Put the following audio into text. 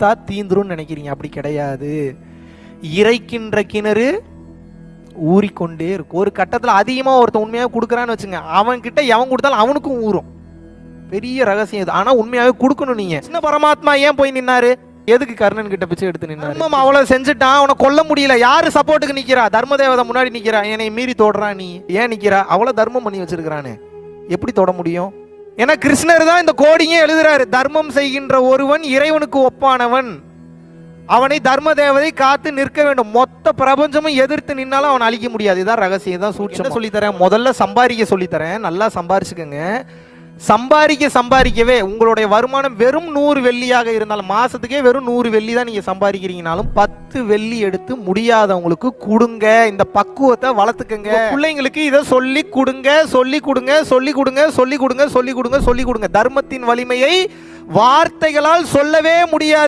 கொடுத்தா தீந்துரும்னு நினைக்கிறீங்க? அப்படி கிடையாது. இறைக்கின்ற கிணறு ஊறிக்கொண்டே இருக்கும். ஒரு கட்டத்துல அதிகமா ஒருத்தன் உண்மையாக கொடுக்குறான்னு வச்சுங்க அவன்கிட்ட எவன் கொடுத்தாலும் அவனுக்கும் ஊறும். பெரிய ரகசியம் இது. ஆனா உண்மையாவே கொடுக்கணும் நீங்க. சின்ன பரமாத்மா ஏன் போய் நின்னாரு? எதுக்கு கர்ணன் கிட்ட பிச்சை எடுத்து நின்னா தர்மம் அவ்வளவு செஞ்சுட்டான் அவனை கொல்ல முடியல. யாரு சப்போர்ட்டுக்கு நிக்கிறா? தர்ம தேவதை முன்னாடி நிக்கிறா. என்னை மீறி தோடுறான் நீ. ஏன் நிக்கிறா? அவ்வளவு தர்மம் பண்ணி வச்சிருக்கிறானே. எப்படி தொட முடியும்? ஏன்னா கிருஷ்ணர் தான் இந்த கோடியே எழுதுறாரு தர்மம் செய்கின்ற ஒருவன் இறைவனுக்கு ஒப்பானவன். அவனை தர்ம தேவதை காத்து நிற்க வேண்டும். மொத்த பிரபஞ்சமும் எதிர்த்து நின்னாலும் அவன் அழிக்க முடியாது. இதான் ரகசியம். தான் சூட்சம் சொல்லித்தரேன்? முதல்ல சம்பாதிக்க சொல்லித்தரேன். நல்லா சம்பாரிச்சுக்கோங்க. சம்பாதிக்க சம்பாதிக்கவே உங்களுடைய வருமானம் வெறும் நூறு வெள்ளியாக இருந்தாலும் மாதத்துக்கே வெறும் நூறு வெள்ளி தான் நீங்கள் சம்பாதிக்கிறீங்கனாலும் பத்து வெள்ளி எடுத்து முடியாதவங்களுக்கு கொடுங்க. இந்த பக்குவத்தை வளர்த்துக்கங்க. பிள்ளைங்களுக்கு இதை சொல்லி கொடுங்க சொல்லி கொடுங்க சொல்லி கொடுங்க சொல்லி கொடுங்க சொல்லி கொடுங்க சொல்லி கொடுங்க. தர்மத்தின் வலிமையை வார்த்தைகளால் சொல்லவே முடியாது.